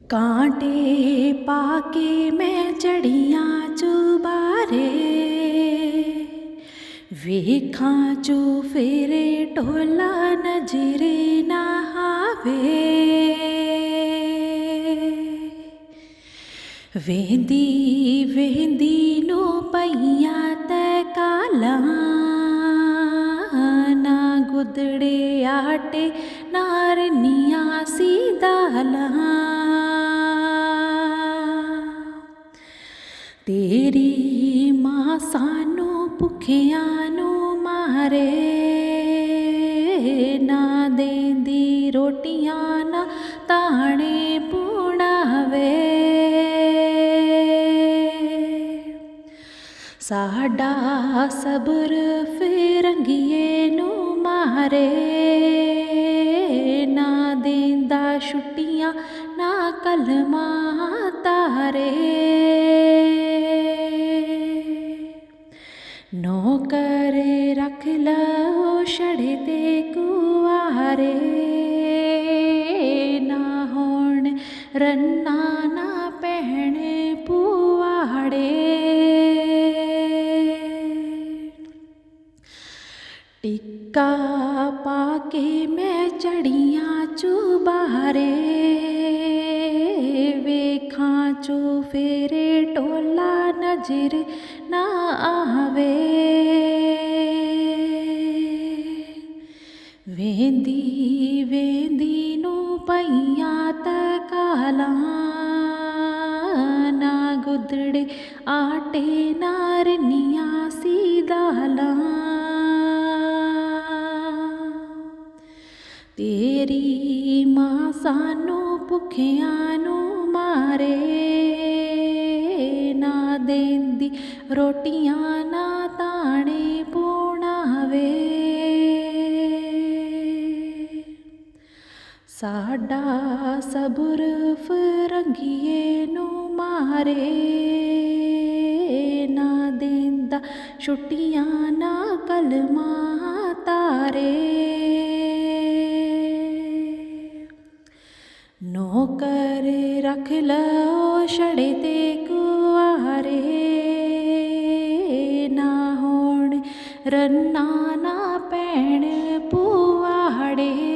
ਕਾਂਟੇ ਪਾ ਕੇ ਮੈਂ ਚੜੀਆਂ ਚੁਬਾਰੇ। ਵੇਖਾਂ ਚੂ ਫੇਰੇ ਢੋਲਾ ਨਜ਼ਰੇ ਨਾ ਆਵੇ ਵੇਂਦੀ ਵੇਂਦੀ ਨੂੰ ਪਈਆਂ ਤੇ ਕਾਲਾਂ। ਗੁਦੜੇ ਆਟੇ ਨਾਰਨੀਆਂ ਸੀ ਦਾਲਾਂ। ਤੇਰੀ ਮਾਂ ਸਾਨੂੰ ਭੁੱਖਿਆਂ ਨੂੰ ਮਾਰੇ, ਨਾ ਦੇਂਦੀ ਰੋਟੀਆਂ, ਨਾ ਤਾਣੇ ਪੁਣਾਵੇ। ਸਾਡਾ ਸਬਰ ਫਿਰੰਗੀਏ ਨੂੰ ਮਾਰੇ ਨਾ ਦੇਂਦਾ ਛੁੱਟੀਆਂ, ਨਾ ਕਲਮਾਂ ਤਾਰੇ। ਨੌਕਰ ਰੱਖ ਲਓ ਛੜੇ ਤੇ ਕੁਆਰੇ, ਨਾ ਹੋਣ ਰੰਨਾ ਨਾ ਪਹਿਣੇ ਟਿੱਕਾ ਪਾ ਕੇ ਮੈਂ ਚੜੀਆਂ ਚੁਬਾਰੇ ਵੇਖਾਂ ਚੋ ਫੇਰੇ ਟੋਲਾ ਨਜ਼ਰ ਨਾ ਆਵੇ। ਵੇਂਦੀ ਵੇਂਦੀ ਨੂੰ ਪਈਆਂ ਤਕਾਲਾਂ, ਨਾ ਗੁਦੜੇ ਆਟੇ ਨਾਰਨੀਆਂ ਸੀ ਦਾਲਾਂ। ਤੇਰੀ ਮਾਂ ਸਾਨੂੰ ਭੁੱਖਿਆਂ ਨੂੰ ਮਾਰੇ ਨਾ ਦੇਂਦੀ, ਰੋਟੀਆਂ ਨਾ ਤਾਣੇ ਪੁਣਾਵੇ। ਸਾਡਾ ਸਬਰ ਫਰੰਗੀਏ ਨੂੰ ਮਾਰੇ, ਨਾ ਦੇਂਦਾ, ਛੁੱਟੀਆਂ ਨਾ ਕਲਮਾਂ ਤਾਰੇ। खल षडिते कुवारे होण रन्ना ना पैण पुवारे